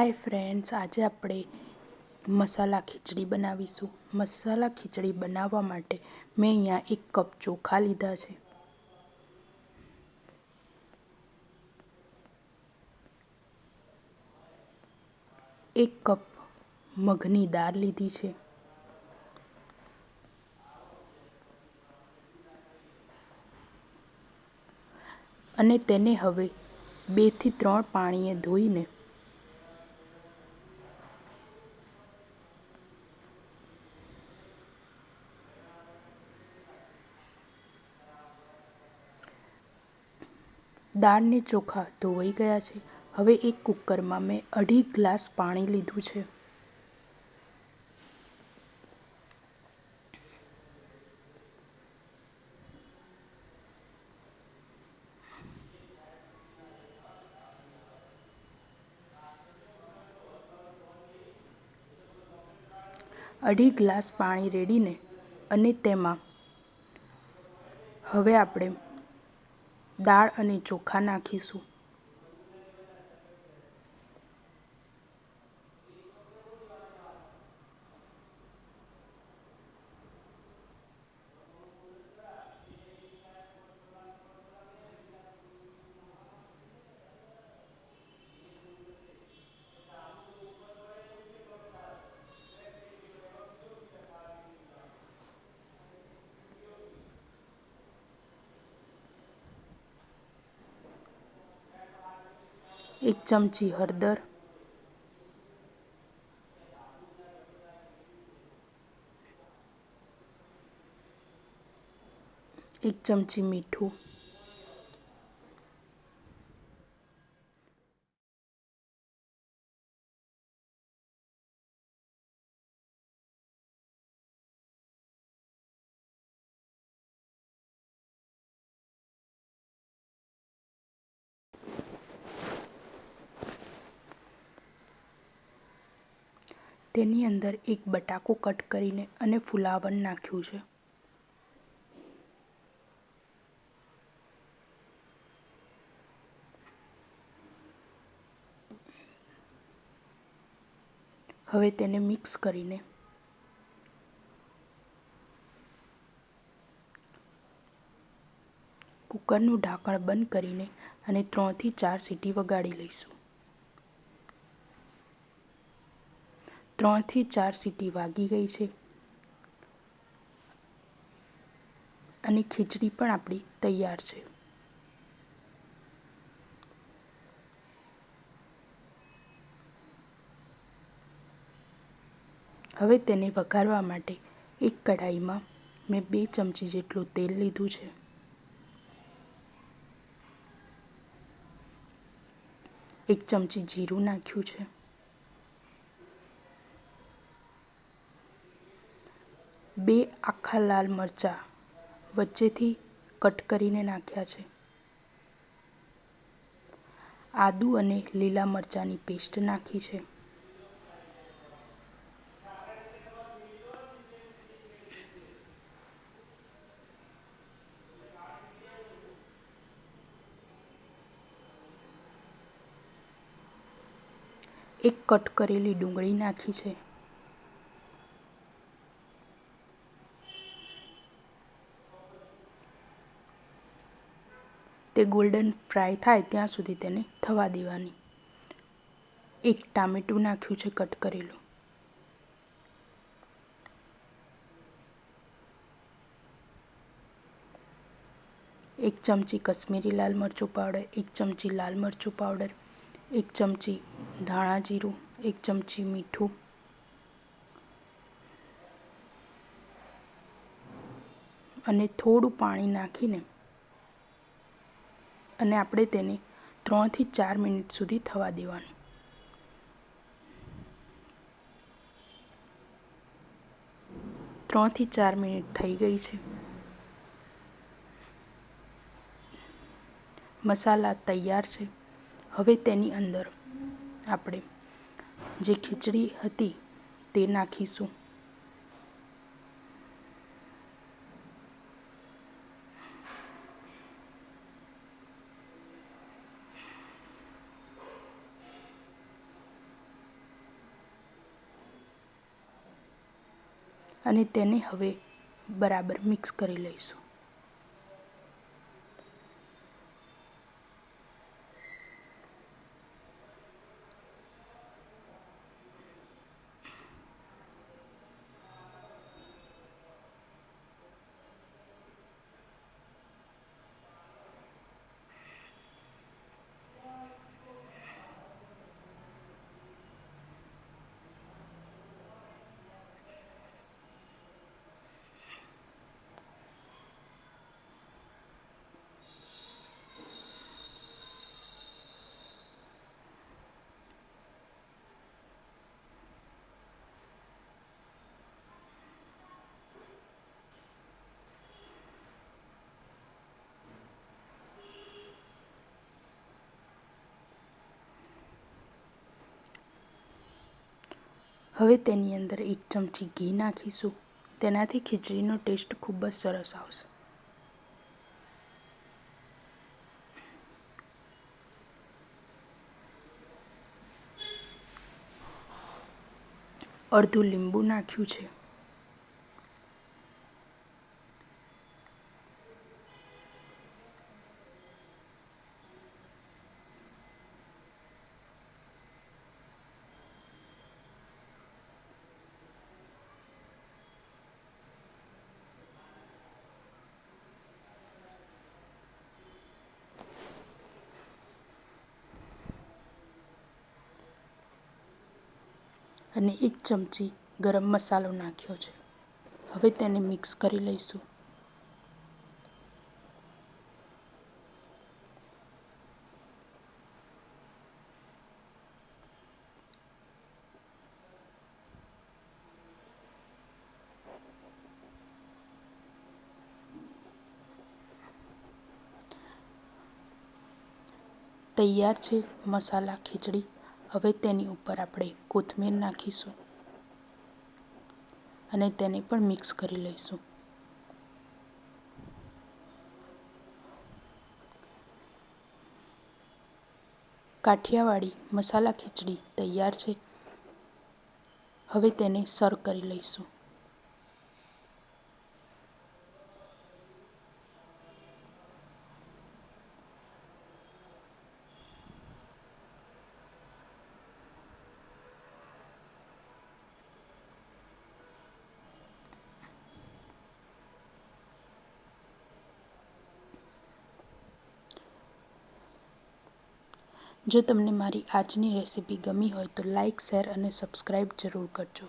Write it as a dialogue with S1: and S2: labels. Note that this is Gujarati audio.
S1: હાય ફ્રેન્ડ્સ આજે આપણે મસાલા ખીચડી બનાવીશું. મસાલા ખીચડી બનાવવા માટે મેં અહીંયા એક કપ ચોખા લીધા છે. એક કપ મગની દાળ લીધી છે. અને તેને હવે બેથી ત્રણ પાણીએ ધોઈને દાળ ને ચોખા ધોવાઈ ગયા છે. હવે એક કુકરમાં મેં અઢી ગ્લાસ પાણી લીધું છે. અઢી ગ્લાસ પાણી રેડીને અને તેમાં હવે આપણે દાળ અને ચોખા નાખીશું. એક ચમચી હળદર. એક ચમચી મીઠું. તેની અંદર એક બટાકો કટ કરીને અને ફુલાવર નાખ્યું છે. હવે તેને મિક્સ કરીને કુકરનું ઢાંકણ બંધ કરીને અને ત્રણથી ચાર સીટી વગાડી લઈશું. ત્રણથી ચાર સીટી વાગી ગઈ છે. અને ખીચડી પણ આપણી તૈયાર છે. હવે તેને વઘારવા માટે એક કઢાઈમાં મેં બે ચમચી જેટલું તેલ લીધું છે. એક ચમચી જીરું નાખ્યું છે. બે આખા લાલ મરચાં વચ્ચેથી કટ કરીને નાખ્યા છે. આદુ અને લીલા મરચાંની પેસ્ટ નાખી છે. એક કટ કરેલી ડુંગળી નાખી છે. તે ગોલ્ડન ફ્રાય થાય ત્યાં સુધી તેને થવા દેવાની. એક ટામેટું નાખ્યું છે કટ કરેલું. એક ચમચી કશ્મીરી લાલ મરચું પાવડર, એક ચમચી લાલ મરચું પાવડર, એક ચમચી ધાણા જીરું, એક ચમચી મીઠું. અને થોડું પાણી નાખીને અને આપણે તેને ત્રણથી ચાર મિનિટ સુધી થવા દેવાનું. ત્રણથી ચાર મિનિટ થઈ ગઈ છે. મસાલા તૈયાર છે. હવે તેની અંદર આપણે જે ખીચડી હતી તે નાખીશું. અને તેને હવે બરાબર મિક્સ કરી લઈશું. હવે તેની અંદર એક ચમચી ઘી નાખીશું. તેનાથી ખીચડીનો ટેસ્ટ ખૂબ જ સરસ આવશે. અડધું લીંબુ નાખ્યું છે. અને એક ચમચી ગરમ મસાલો નાખ્યો છે. હવે તેને મિક્સ કરી લઈશું. તૈયાર છે મસાલા ખીચડી. હવે તેની ઉપર આપણે કોથમીર નાખીશું અને તેને પણ મિક્સ કરી લઈશું. કાઠિયાવાડી મસાલા ખીચડી તૈયાર છે. હવે તેને સર્વ કરી લઈશું. જો તમને મારી આજની રેસીપી ગમી હોય તો લાઇક શેર અને સબસ્ક્રાઈબ જરૂર કરજો.